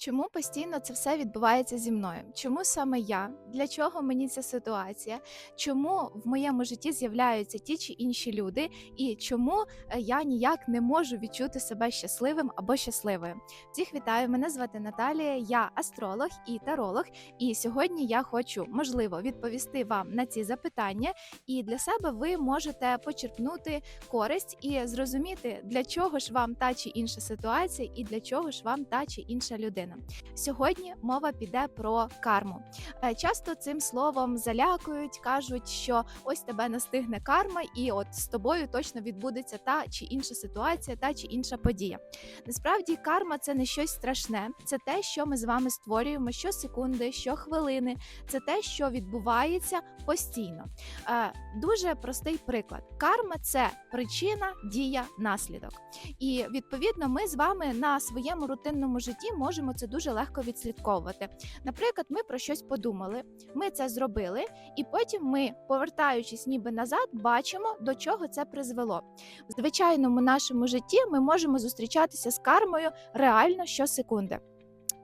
Чому постійно це все відбувається зі мною? Чому саме я? Для чого мені ця ситуація? Чому в моєму житті з'являються ті чи інші люди, і чому е, я ніяк не можу відчути себе щасливим або щасливою? Всіх вітаю! Мене звати Наталія, я астролог і таролог. І сьогодні я хочу можливо відповісти вам на ці запитання, і для себе ви можете почерпнути користь і зрозуміти, для чого ж вам та чи інша ситуація, і для чого ж вам та чи інша людина. Сьогодні мова піде про карму. Е, Часто цим словом залякують, кажуть, що ось тебе настигне карма, і от з тобою точно відбудеться та чи інша ситуація, та чи інша подія. Насправді, карма це не щось страшне, це те, що ми з вами створюємо щосекунди, щохвилини. Це те, що відбувається постійно. Е, Дуже простий приклад: карма це причина, дія, наслідок. І відповідно, ми з вами на своєму рутинному житті можемо це дуже легко відслідковувати. Наприклад, ми про щось подумали, ми це зробили, і потім ми, повертаючись ніби назад, бачимо, до чого це призвело. В звичайному нашому житті ми можемо зустрічатися з кармою реально щосекунди.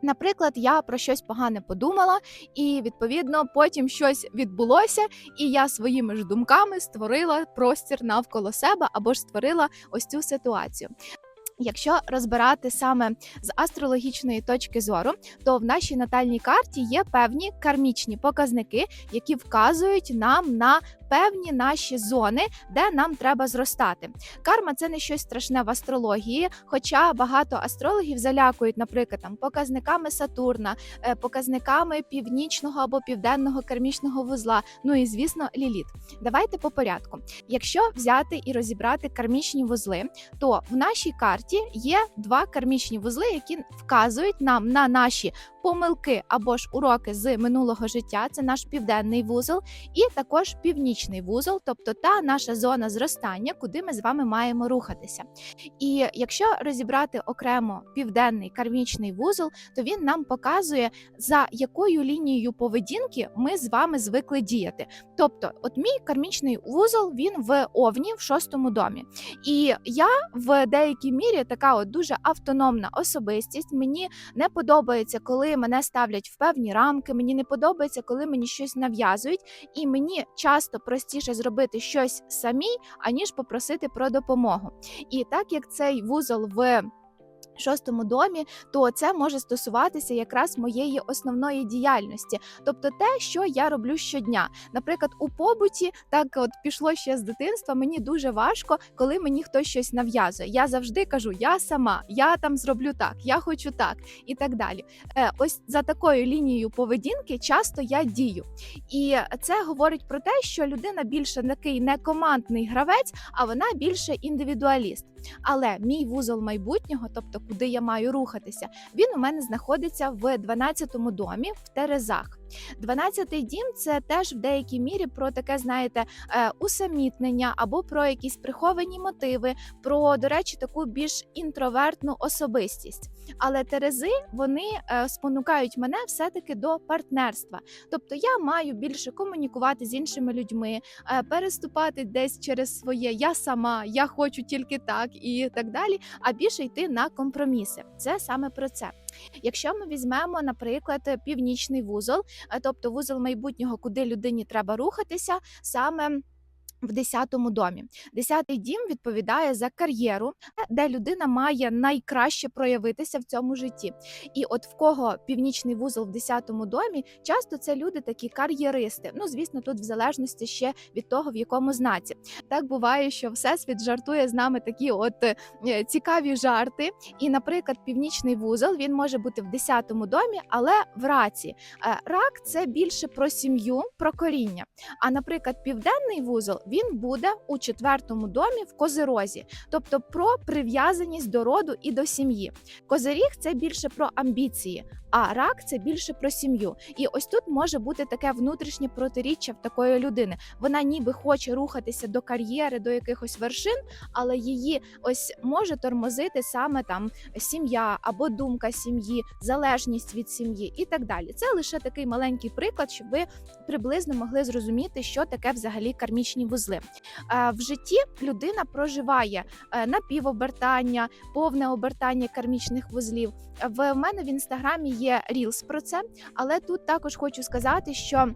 Наприклад, я про щось погане подумала, і відповідно потім щось відбулося, і я своїми ж думками створила простір навколо себе або ж створила ось цю ситуацію. Якщо розбирати саме з астрологічної точки зору, то в нашій натальній карті є певні кармічні показники, які вказують нам на певні наші зони, де нам треба зростати. Карма це не щось страшне в астрології, хоча багато астрологів залякують, наприклад, там показниками Сатурна, е, показниками північного або південного кармічного вузла. Ну і звісно, ліліт. Давайте по порядку. Якщо взяти і розібрати кармічні вузли, то в нашій карті є два кармічні вузли, які вказують нам на наші помилки або ж уроки з минулого життя. Це наш південний вузол, і також північний вузол, тобто та наша зона зростання, куди ми з вами маємо рухатися. І якщо розібрати окремо південний кармічний вузол, то він нам показує, за якою лінією поведінки ми з вами звикли діяти. Тобто, от мій кармічний вузол він в овні в шостому домі. І я в деякій мірі така от дуже автономна особистість. Мені не подобається, коли мене ставлять в певні рамки. Мені не подобається, коли мені щось нав'язують, і мені часто простіше зробити щось самій, аніж попросити про допомогу. І так як цей вузол в Шостому домі, то це може стосуватися якраз моєї основної діяльності, тобто те, що я роблю щодня. Наприклад, у побуті так от пішло ще з дитинства. Мені дуже важко, коли мені хтось щось нав'язує. Я завжди кажу, я сама, я там зроблю так, я хочу так і так далі. Е, ось за такою лінією поведінки часто я дію, і це говорить про те, що людина більше такий не командний гравець, а вона більше індивідуаліст. Але мій вузол майбутнього, тобто куди я маю рухатися, він у мене знаходиться в 12-му домі в Терезах. 12-й дім це теж в деякій мірі про таке, знаєте, е, усамітнення або про якісь приховані мотиви, про, до речі, таку більш інтровертну особистість. Але Терези вони е, спонукають мене все-таки до партнерства. Тобто я маю більше комунікувати з іншими людьми, е, переступати десь через своє я сама, я хочу тільки так і так далі, а більше йти на компроміси. Це саме про це. Якщо ми візьмемо, наприклад, північний вузол, е, тобто вузол майбутнього, куди людині треба рухатися, саме. В 10-му домі. 10-й дім відповідає за кар'єру, де людина має найкраще проявитися в цьому житті. І от в кого північний вузол в 10-му домі, часто це люди такі кар'єристи. Ну, звісно, тут в залежності ще від того, в якому знаці. Так буває, що всесвіт жартує з нами такі от е, цікаві жарти. І, наприклад, північний вузол він може бути в 10-му домі, але в раці. Е, Рак це більше про сім'ю, про коріння. А, наприклад, південний вузол він буде у четвертому домі в козирозі, тобто про прив'язаність до роду і до сім'ї. Козиріг це більше про амбіції, а рак це більше про сім'ю. І ось тут може бути таке внутрішнє протиріччя в такої людини. Вона ніби хоче рухатися до кар'єри, до якихось вершин, але її ось може тормозити саме там сім'я або думка сім'ї, залежність від сім'ї і так далі. Це лише такий маленький приклад, щоб ви приблизно могли зрозуміти, що таке взагалі кармічні вузли. Е, В житті людина проживає е, напівобертання, повне обертання кармічних вузлів. В мене в інстаграмі є рілс про це, але тут також хочу сказати, що.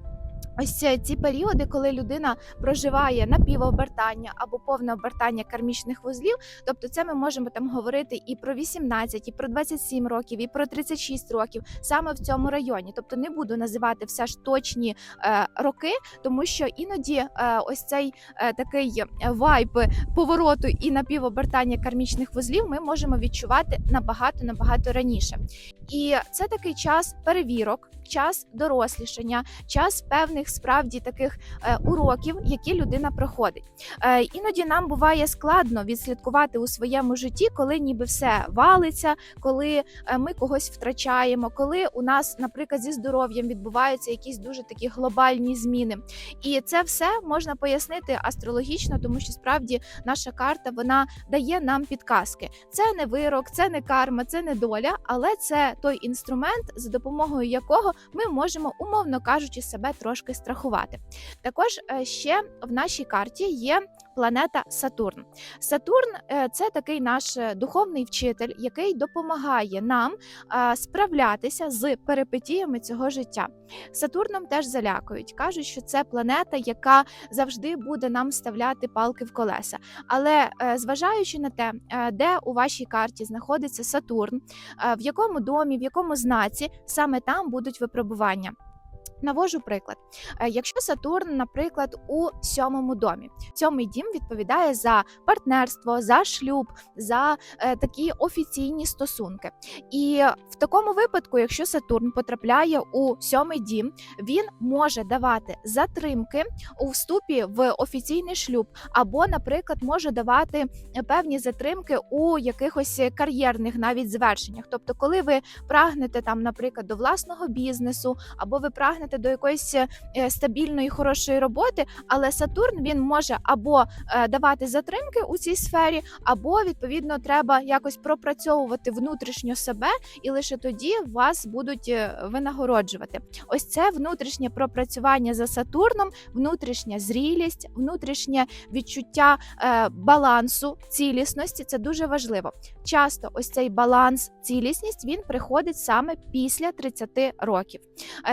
Ось ці- періоди, коли людина проживає напівобертання або повне обертання кармічних вузлів, тобто це ми можемо там говорити і про 18, і про 27 років, і про 36 років, саме в цьому районі. Тобто не буду називати все ж точні е, роки, тому що іноді е, ось цей е, такий вайб повороту і напівобертання кармічних вузлів ми можемо відчувати набагато набагато раніше. І це такий час перевірок, час дорослішання, час певних справді таких е, уроків, які людина проходить. Е, іноді нам буває складно відслідкувати у своєму житті, коли ніби все валиться, коли е, ми когось втрачаємо, коли у нас, наприклад, зі здоров'ям відбуваються якісь дуже такі глобальні зміни. І це все можна пояснити астрологічно, тому що справді наша карта вона дає нам підказки. Це не вирок, це не карма, це не доля, але це той інструмент, за допомогою якого ми можемо, умовно кажучи, себе трошки страхувати. Також е, ще в нашій карті є планета Сатурн. Сатурн е, це такий наш е, духовний вчитель, який допомагає нам справлятися з перипетіями цього життя. Сатурном теж залякують, кажуть, що це планета, яка завжди буде нам вставляти палки в колеса. Але е, зважаючи на те, де у вашій карті знаходиться Сатурн, в якому домі, в якому знаці, саме там будуть випробування. Навожу приклад. Е, Якщо Сатурн, наприклад, у сьомому домі, сьомий дім відповідає за партнерство, за шлюб, за е, такі офіційні стосунки. І в такому випадку, якщо Сатурн потрапляє у сьомий дім, він може давати затримки у вступі в офіційний шлюб, або, наприклад, може давати певні затримки у якихось кар'єрних навіть звершеннях. Тобто, коли ви прагнете там, наприклад, до власного бізнесу, або ви прагнете до якоїсь е, стабільної хорошої роботи, але Сатурн він може або е, давати затримки у цій сфері, або відповідно треба якось пропрацьовувати внутрішньо себе, і лише тоді вас будуть е, винагороджувати. Ось це внутрішнє пропрацювання за Сатурном, внутрішня зрілість, внутрішнє відчуття балансу, цілісності. Це дуже важливо. Часто ось цей баланс, цілісність він приходить саме після 30 років.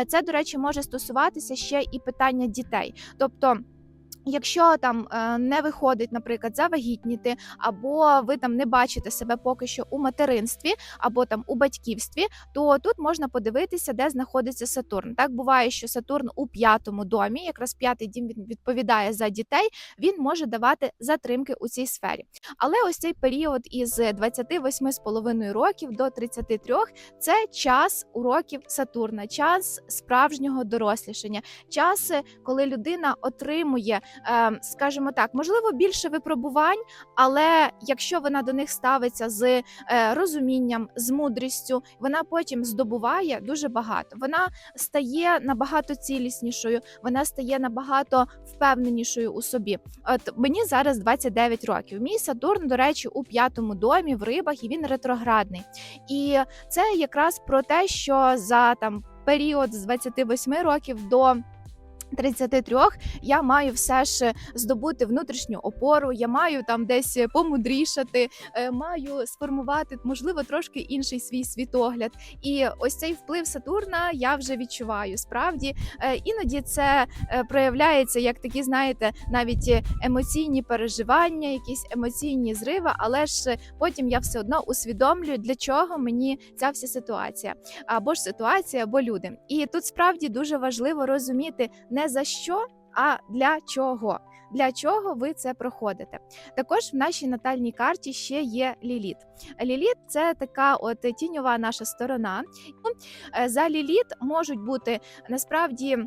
Це, до речі, може стосуватися ще і питання дітей. Тобто. Якщо там е, не виходить, наприклад, завагітніти, або ви там не бачите себе поки що у материнстві, або там у батьківстві, то тут можна подивитися, де знаходиться Сатурн. Так буває, що Сатурн у п'ятому домі, якраз п'ятий дім відповідає за дітей, він може давати затримки у цій сфері. Але ось цей період із 28,5 років до 33 – це час уроків Сатурна, час справжнього дорослішання, час, е, коли людина отримує, скажімо так, можливо, більше випробувань, але якщо вона до них ставиться з е, розумінням, з мудрістю, вона потім здобуває дуже багато. Вона стає набагато ціліснішою, вона стає набагато впевненішою у собі. От мені зараз 29 років. Мій Сатурн, до речі, у п'ятому домі в рибах, і він ретроградний. І це якраз про те, що за там період з 28 років до 33 я маю все ж здобути внутрішню опору, я маю там десь помудрішати, е, маю сформувати можливо трошки інший свій світогляд. І ось цей вплив Сатурна я вже відчуваю. Справді Е, іноді це е, проявляється як такі, знаєте, навіть е, емоційні переживання, якісь емоційні зриви, але ж потім я все одно усвідомлюю, для чого мені ця вся ситуація, або ж ситуація, або люди. І тут справді дуже важливо розуміти не за що, а для чого. Для чого ви це проходите? Також в нашій натальній карті ще є Ліліт. Ліліт це така от тіньова наша сторона. Е, За Ліліт можуть бути насправді.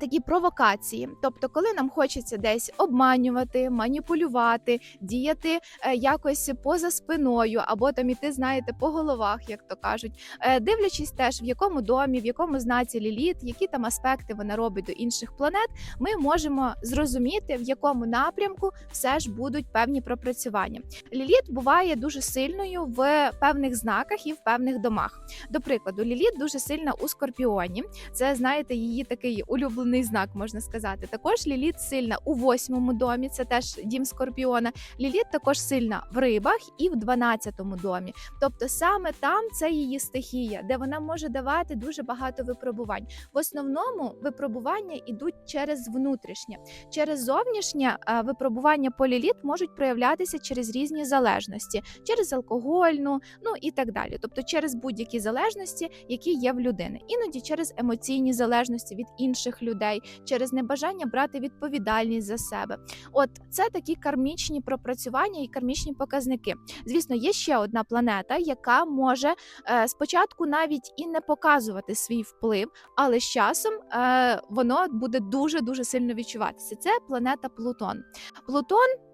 Такі провокації, тобто, коли нам хочеться десь обманювати, маніпулювати, діяти е, якось поза спиною, або там іти, знаєте, по головах, як то кажуть, Е, дивлячись теж в якому домі, в якому знаці ліліт, які там аспекти вона робить до інших планет, ми можемо зрозуміти, в якому напрямку все ж будуть певні пропрацювання. Ліліт буває дуже сильною в певних знаках і в певних домах. До прикладу, Ліліт дуже сильна у скорпіоні. Це знаєте, її такий улюблений головний знак, можна сказати. Також Ліліт сильна у восьмому домі, це теж дім Скорпіона. Ліліт також сильна в рибах і в дванадцятому домі. Тобто саме там це її стихія, де вона може давати дуже багато випробувань. В основному випробування йдуть через внутрішнє, через зовнішнє е, випробування по ліліт можуть проявлятися через різні залежності, через алкогольну, ну і так далі. Тобто через будь-які залежності, які є в людини, іноді через емоційні залежності від інших людей, через небажання брати відповідальність за себе. От це такі кармічні пропрацювання і кармічні показники. Звісно, є ще одна планета, яка може е, спочатку навіть і не показувати свій вплив, але з часом е, воно буде дуже дуже сильно відчуватися. Це планета Плутон. Плутон.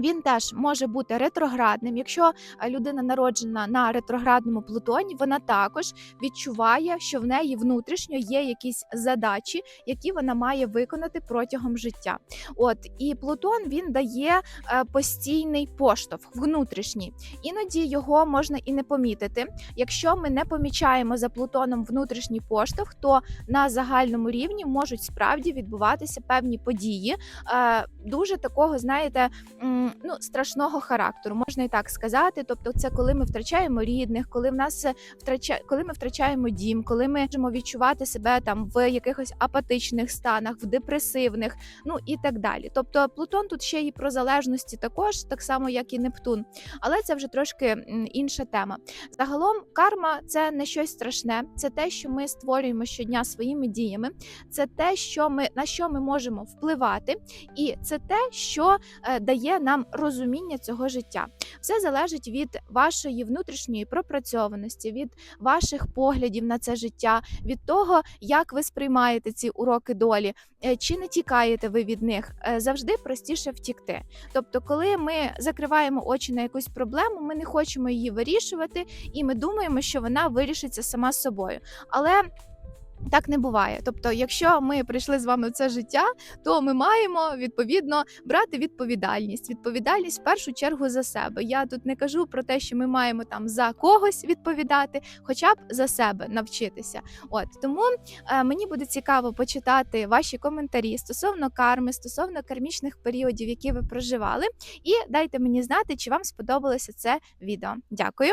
Він теж може бути ретроградним. Якщо е, людина народжена на ретроградному Плутоні, вона також відчуває, що в неї внутрішньо є якісь задачі, які вона має виконати протягом життя. От і Плутон він дає е, постійний поштовх внутрішній. Іноді його можна і не помітити. Якщо ми не помічаємо за Плутоном внутрішній поштовх, то на загальному рівні можуть справді відбуватися певні події, е, дуже такого, знаєте, ну страшного характеру, можна і так сказати. Тобто, це коли ми втрачаємо рідних, коли в нас е, втрача... коли ми втрачаємо дім, коли ми можемо відчувати себе там в якихось апатичних станах, в депресивних, ну і так далі. Тобто, Плутон тут ще і про залежності, також так само, як і Нептун, але це вже трошки інша тема. Загалом, карма це не щось страшне, це те, що ми створюємо щодня своїми діями, це те, що ми на що ми можемо впливати, і це те, що е, дає нам розуміння цього життя. Все залежить від вашої внутрішньої пропрацьованості, від ваших поглядів на це життя, від того, як ви сприймаєте ці уроки долі, е, чи не тікаєте ви від них. Е, Завжди простіше втікти. Тобто, коли ми закриваємо очі на якусь проблему, ми не хочемо її вирішувати, і ми думаємо, що вона вирішиться сама собою. Але так не буває. Тобто, якщо ми прийшли з вами в це життя, то ми маємо відповідно брати відповідальність. Відповідальність в першу чергу за себе. Я тут не кажу про те, що ми маємо там за когось відповідати, хоча б за себе навчитися. От тому е, мені буде цікаво почитати ваші коментарі стосовно карми, стосовно кармічних періодів, які ви проживали, і дайте мені знати, чи вам сподобалося це відео. Дякую.